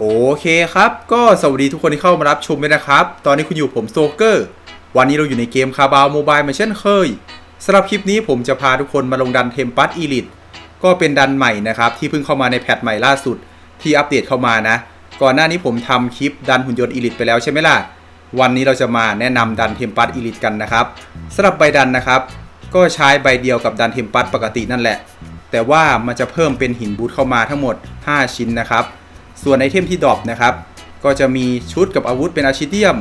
โอเคครับ ก็สวัสดีทุกคนที่เข้ามารับชมด้วยนะครับ ตอนนี้คุณอยู่ผมโซเกอร์ วันนี้เราอยู่ในเกมคาบาวโมบายมาเช่นเคยสำหรับคลิปนี้ผมจะพาทุกคนมาลงดันเทมปัสอีลิตก็เป็นดันใหม่นะครับ ที่เพิ่งเข้ามาในแพทใหม่ล่าสุด ที่อัปเดตเข้ามานะ ก่อนหน้านี้ผมทำคลิปดันหุ่นยนต์อีลิตไปแล้วใช่ไหมล่ะ วันนี้เราจะมาแนะนำดันเทมปัสอีลิตกันนะครับสำหรับใบดันนะครับ ก็ใช้ใบเดียวกับดันเทมปัสปกตินั่นแหละ แต่ว่ามันจะเพิ่มเป็นหินบูทเข้ามาทั้งหมด 5 ชิ้นนะครับ ส่วนไอเทมที่ดรอปนะครับ ก็จะมีชุดกับอาวุธเป็นอาชิเดียม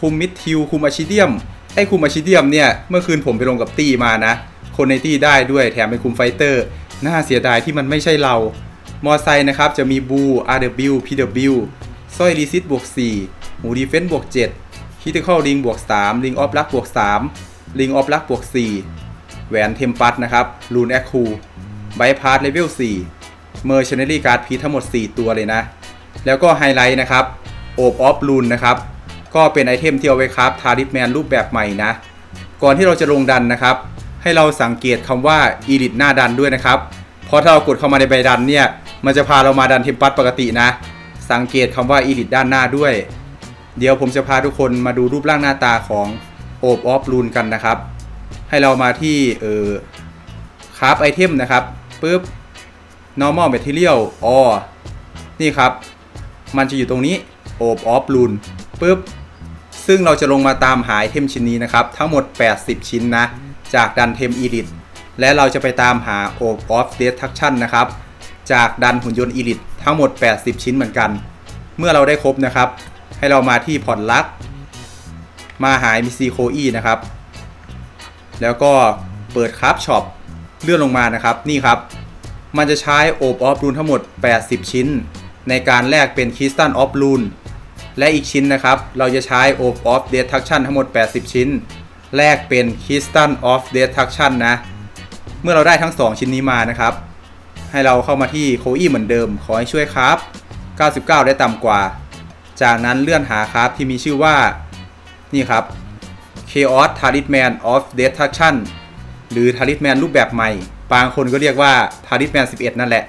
คุมมิดทิว คุมอาชิเดียม ไอคุมอาชิเดียมเนี่ย เมื่อคืนผมไปลงกับตี้มานะ คนในตี้ได้ด้วยแถมเป็นคุมไฟเตอร์ น่าเสียดายที่มันไม่ใช่เรา มอไซค์นะครับ จะมีบู RW PW สร้อยรีซิตบวก4หูดีเฟนส์บวก7คิติคอลลิงบวก3ลิงออฟลักบวก3ลิงออฟลักบวก4แหวนเทมปัสนะครับ ลูนแอคคูไบพาร์เลเวล4 เมอร์ช n น r รี่การ์ดพีทั้งหมด 4 ตัวเลยนะ แล้วก็ไฮไลท์นะครับโอบออฟลูนนะครับ ก็เป็นไอเทมที่เอาไว้ครับทาริสแมนรูปแบบใหม่นะ ก่อนที่เราจะลงดันนะครับ ให้เราสังเกตคำว่าอีลิทหน้าดันด้วยนะครับ เพราะถ้าเรากดเข้ามาในใบดันเนี่ย มันจะพาเรามาดันเทมปัสปกตินะ สังเกตคำว่าอีลิทด้านหน้าด้วย เดี๋ยวผมจะพาทุกคนมาดูรูปร่างหน้าตาของโอบออฟลูนกันนะครับ ให้เรามาที่เออคราฟไอเทมนะครับปุ๊บ normal material อ๋อนี่ครับ มันจะอยู่ตรงนี้โอบออฟลูนปุ๊บ ซึ่งเราจะลงมาตามหาไอเทมชิ้นนี้นะครับ ทั้งหมด 80 ชิ้นนะ จากดันเทมอีลิทและเราจะไปตามหาโอบออฟเดทักชันนะครับ จากดันหุ่นยนต์อีลิททั้งหมด 80 ชิ้นเหมือนกัน เมื่อเราได้ครบนะครับ ให้เรามาที่พอร์ตลัก มาหา MC โคอีนะครับ แล้วก็เปิดคราฟช็อปเลื่อนลงมานะครับ นี่ครับ มันจะใช้โอบออฟรูนทั้งหมด 80 ชิ้น ในการแลกเป็นคริสตัลออฟรูนและอีกชิ้นนะครับ เราจะใช้โอบออฟเดทักชันทั้งหมด 80 ชิ้น แลกเป็นคริสตัลออฟเดทักชันนะ เมื่อเราได้ทั้ง 2 ชิ้นนี้มานะครับ ให้เราเข้ามาที่โคอี้เหมือนเดิม ขอให้ช่วยครับ 99 ได้ต่ำกว่า จากนั้นเลื่อนหาครับที่มีชื่อว่า นี่ครับ Chaos Talisman of Destruction หรือ Talisman รูปแบบใหม่ บางคนก็เรียกว่า Talisman 11 นั่นแหละ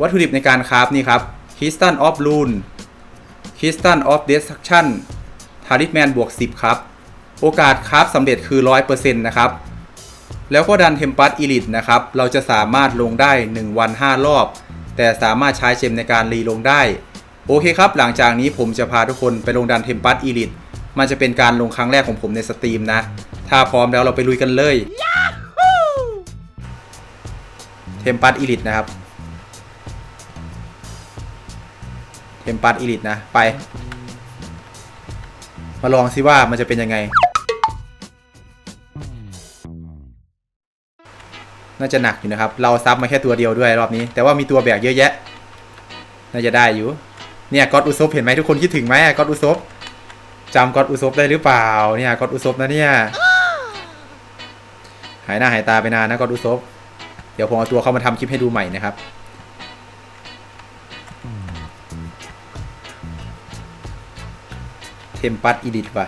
วัตถุดิบในการคราฟนี่ครับ Crystal of Rune Crystal of Destruction Talisman บวก 10 ครับ โอกาสคราฟสำเร็จคือ 100%นะครับ แล้วก็ดันเทมปัสอีลิทนะครับ เราจะสามารถลงได้ 1 วัน 5 รอบ แต่สามารถใช้เจมในการรีลงได้ โอเคครับ หลังจากนี้ผมจะพาทุกคนไปลงดันเทมปัสอีลิทมันจะเป็นการลงครั้งแรกของผมในสตรีมนะ ถ้าพร้อมแล้วเราไปลุยกันเลยเท มปัสอีลิทนะครับเทมปัสอีลิทนะ ไป มาลองซิว่ามันจะเป็นยังไง น่าจะหนักอยู่นะครับ เราซับมาแค่ตัวเดียวด้วยรอบนี้ แต่ว่ามีตัวแบกเยอะแยะ น่าจะได้อยู่ เนี่ยก็อดอุซบเห็นไหมทุกคนคิดถึงไหมก็อดอุซบจำก็อดอุซบได้หรือเปล่า เนี่ยก็อดอุซบนะเนี่ย หายหน้าหายตาไปนานนะก็อดอุซบ เดี๋ยวผมเอาตัวเข้ามาทำคลิปให้ดูใหม่นะครับ เทมปัสอีดิทว่ะ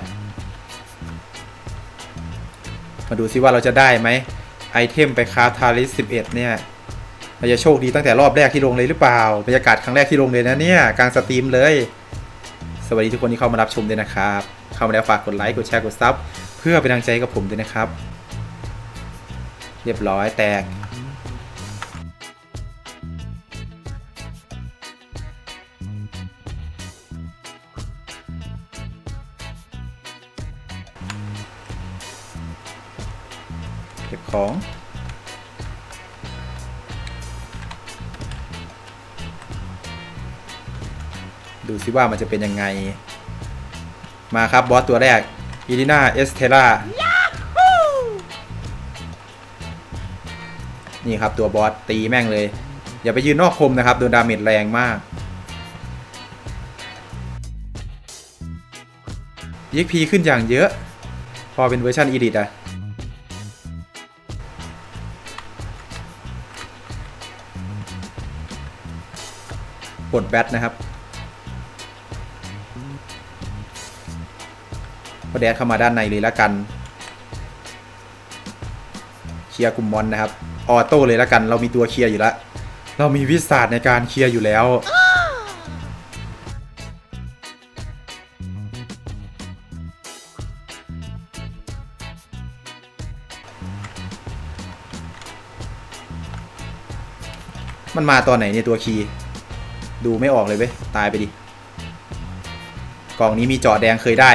มาดูซิว่าเราจะได้ไหมไอเทมไปคาทาริส11 เนี่ยเราจะโชคดีตั้งแต่รอบแรกที่ลงเลยหรือเปล่า บรรยากาศครั้งแรกที่ลงเลยนะเนี่ยกลางสตรีมเลย สวัสดีทุกคนที่เข้ามารับชมด้วยนะครับ เข้ามาแล้วฝากกดไลค์ กดแชร์ กดซับ เพื่อเป็นกำลังใจกับผมด้วยนะครับ เรียบร้อยแตก เก็บของ ดูซิว่ามันจะเป็นยังไง มาครับบอสตัวแรกอีลิน่าเอสเทล่านี่ครับตัวบอสตีแม่งเลย อย่าไปยืนนอกคมนะครับ โดนดาเมจแรงมากยิกพีขึ้นอย่างเยอะ พอเป็นเวอร์ชันอีดิตอะ กดแบตนะครับพอแดดเข้ามาด้านในเลยละกันเคลียร์กลุ่มมอนนะครับออโต้เลยละกัน เรามีตัวเคลียร์อยู่แล้วเรามีวิสัยในการเคลียร์อยู่แล้วมันมาตอนไหนเนี่ยตัวคีย์ ดูไม่ออกเลยเว้ย ตายไปดิ กล่องนี้มีเจอแดงเคยได้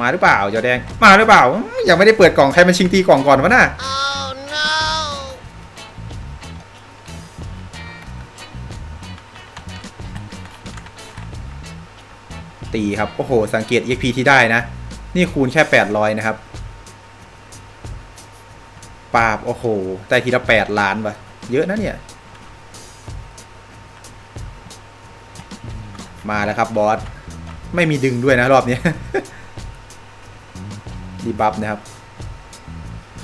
มาหรือเปล่าเจอแดง มาหรือเปล่า ยังไม่ได้เปิดกล่อง ใครมันชิงตีกล่องก่อนวะน่ะ Oh no! ตีครับ โอ้โห สังเกต EXP ที่ได้นะ นี่คูณแค่ 800 นะครับปราบ โอ้โห ได้ทีละ 8 ล้านวะเยอะนะเนี่ย มาแล้วครับบอส ไม่มีดึงด้วยนะรอบนี้ดีบัฟนะครับ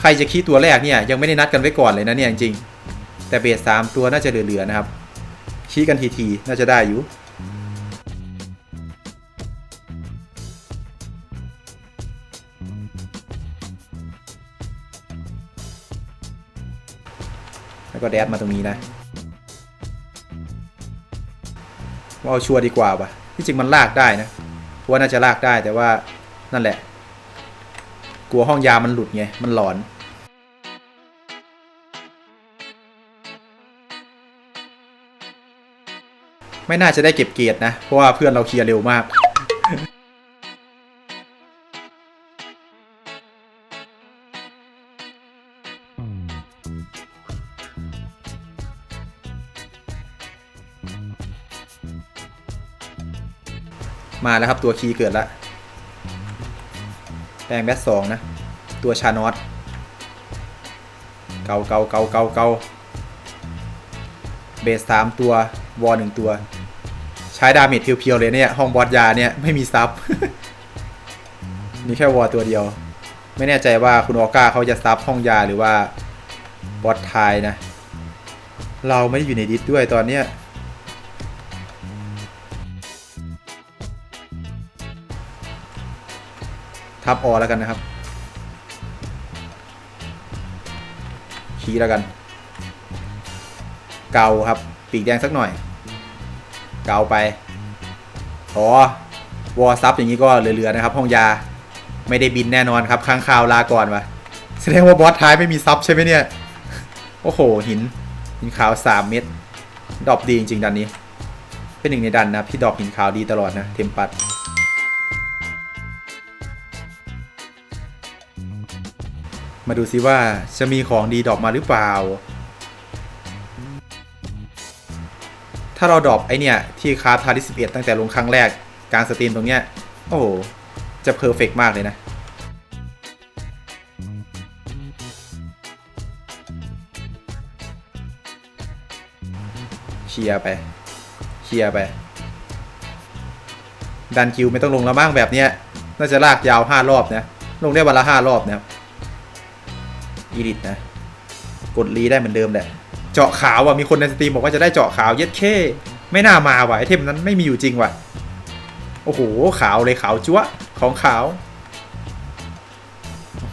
ใครจะคีดตัวแรกเนี่ย ยังไม่ได้นัดกันไว้ก่อนเลยนะเนี่ยจริงๆแต่เบสสามตัวน่าจะเหลือๆนะครับคีดกันทีๆน่าจะได้อยู่แล้วก็แดดมาตรงนี้นะ เอาชัวร์ดีกว่าปะที่จริงมันลากได้นะว่าน่าจะลากได้แต่ว่านั่นแหละ กลัวห้องยามันหลุดไง มันหลอน ไม่น่าจะได้เก็บเกียรตินะ เพราะว่าเพื่อนเราเคลียร์เร็วมาก มาแล้วครับตัวคีย์เกิดแล้วแปลงแบทสองนะ ตัวชานอตเกาเกาเกาเกาเกาเบสสามตัว วอหนึ่งตัว ใช้ดาเมจเพียวๆเลยเนี่ย ห้องบอสยาเนี่ย ไม่มีซับมีแค่วอตัวเดียว ไม่แน่ใจว่าคุณออก้าเขาจะซับห้องยาหรือว่าบอสทายนะ เราไม่ได้อยู่ในดิสด้วยตอนเนี้ย ทับออแล้วกันนะครับขี้แล้วกัน เกาครับ ปีกแดงสักหน่อย เกาไปอ๋อวอซับอย่างนี้ก็เหลือๆนะครับ ห้องยาไม่ได้บินแน่นอนครับค้างคาวลาก่อนวะแสดงว่าบอสท้ายไม่มีซับใช่ไหมเนี่ย โอ้โห หิน หินขาว3เม็ดดรอปดีจริงๆดันนี้ เป็นหนึ่งในดันนะครับที่ดรอปหินขาวดีตลอดนะ เทมปัส มาดูซิว่าจะมีของดีดรอปมาหรือเปล่า ถ้าเราดรอปไอเนี่ย ที่คาทาริ11 ตั้งแต่ลงครั้งแรกกลารสตรีมตรงเนี้ย โอ้โห จะเพอร์เฟกมากเลยนะ เคลียร์ไป เคลียร์ไป ดันคิวไม่ต้องลงแล้วมั้งแบบเนี้ย น่าจะลากยาว 5 รอบนะ ลงได้วันละ 5 รอบนะครับ อีดิทนะ กดรีได้เหมือนเดิมแหละ เจาะขาวว่ะมีคนในสตรีมบอกว่าจะได้เจาะขาวเย็ดเข้ไม่น่ามาว่ะไอเทมนั้นไม่มีอยู่จริงว่ะ โอ้โหขาวเลยขาวจั๊วะของขาว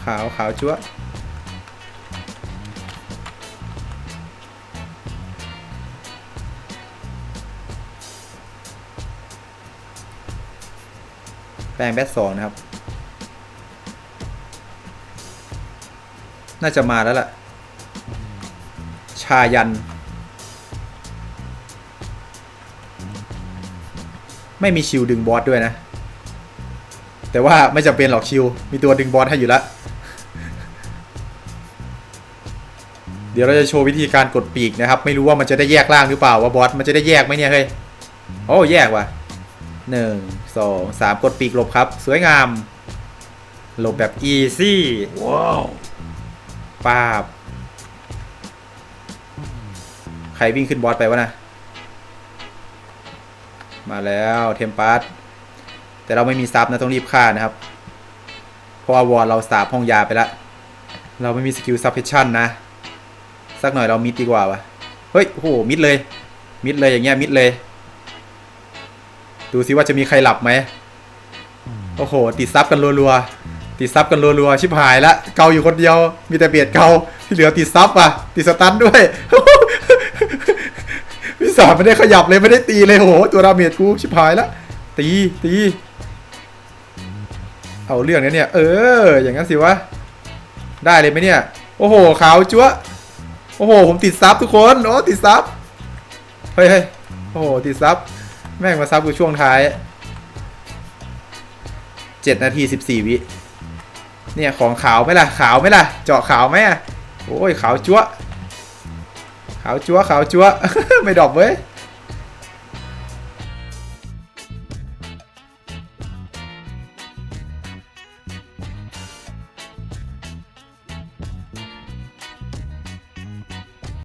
ขาวขาวจั๊วะแปลงแบทสองนะครับ น่าจะมาแล้วล่ะ ชายัน ไม่มีชิวดึงบอสด้วยนะ แต่ว่าไม่จำเป็นหรอกชิว มีตัวดึงบอสให้อยู่แล้ว เดี๋ยวเราจะโชว์วิธีการกดปีกนะครับ ไม่รู้ว่ามันจะได้แยกล่างหรือเปล่าว่าบอสมันจะได้แยกไหมเนี่ยเฮ้ย โอ้แยกว่ะหนึ่งสองสามกดปีกหลบครับ สวยงามหลบแบบอีซี่ Wow! ป้าบ ใครวิ่งขึ้นบอสไปวะนะ มาแล้วเทมปัสแต่เราไม่มีซับนะต้องรีบฆ่านะครับ เพราะว่าวอลเราสาบห้องยาไปล้วเราไม่มีสกิลซับเพชชั่นนะ สักหน่อยเรามิดดีกว่าวะเฮ้ย โอ้โห มิดเลย มิดเลยอย่างเงี้ย มิดเลย ดูซิว่าจะมีใครหลับไหม โอ้โห ติดซับกันรัวๆ ติดซับกันรัวๆ ชิบหายละ เกาอยู่คนเดียว มีแต่เบียดเกาที่เหลือติดซับอะ ติดสตันด้วยพี่สามไม่ได้ขยับเลยไม่ได้ตีเลยโห ตัวดาเมจกูชิบหายละ ตี ตี เอาเรื่องนะเนี่ย เออ อย่างนั้นสิวะ ได้เลยไหมเนี่ย โอ้โห ขาวจั๊วโอ้โห ผมติดซับทุกคน โอ้ ติดซับ เฮ้ยเฮ้ยโอ้โห ติดซับ แม่งมาซับกูช่วงท้ายเจ็ดนาทีสิบสี่วิ เนี่ยของขาวไหมล่ะขาวไหมล่ะ เจาะขาวไหมอะโอ้ยขาวจั๊วขาวจั๊วขาวจั๊วไม่ดอกเว้ย